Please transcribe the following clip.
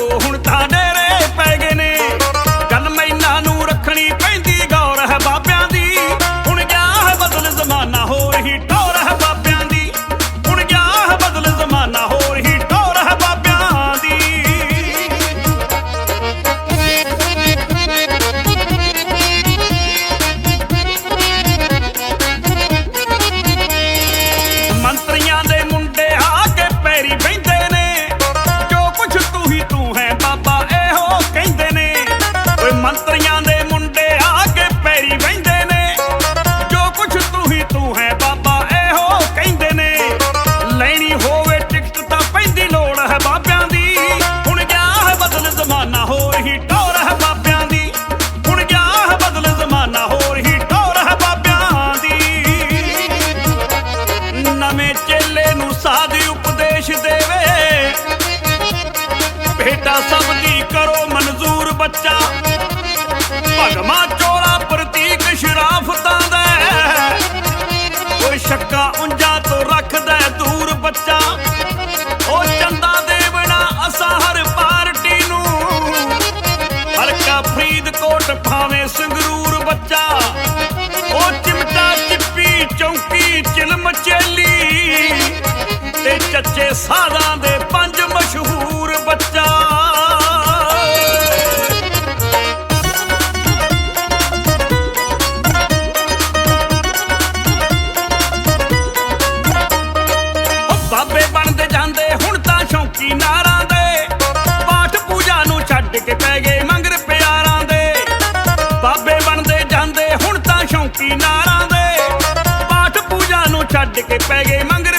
ਤੋਂ ਹੁਣ ਤਾਂ बच्चा ਬਾਕੀ ਨਾਰਾਂ ਦੇ। ਪਾਠ ਪੂਜਾ ਨੂੰ ਛੱਡ ਕੇ ਪੈ ਗਏ ਮੰਗਰ ਪਿਆਰਾਂ ਦੇ। ਬਾਬੇ ਬਣਦੇ ਜਾਂਦੇ, ਹੁਣ ਤਾਂ ਸ਼ੌਂਕੀ ਨਾਰਾਂ ਦੇ। ਪਾਠ ਪੂਜਾ ਨੂੰ ਛੱਡ ਕੇ ਪੈ ਗਏ ਮੰਗਰ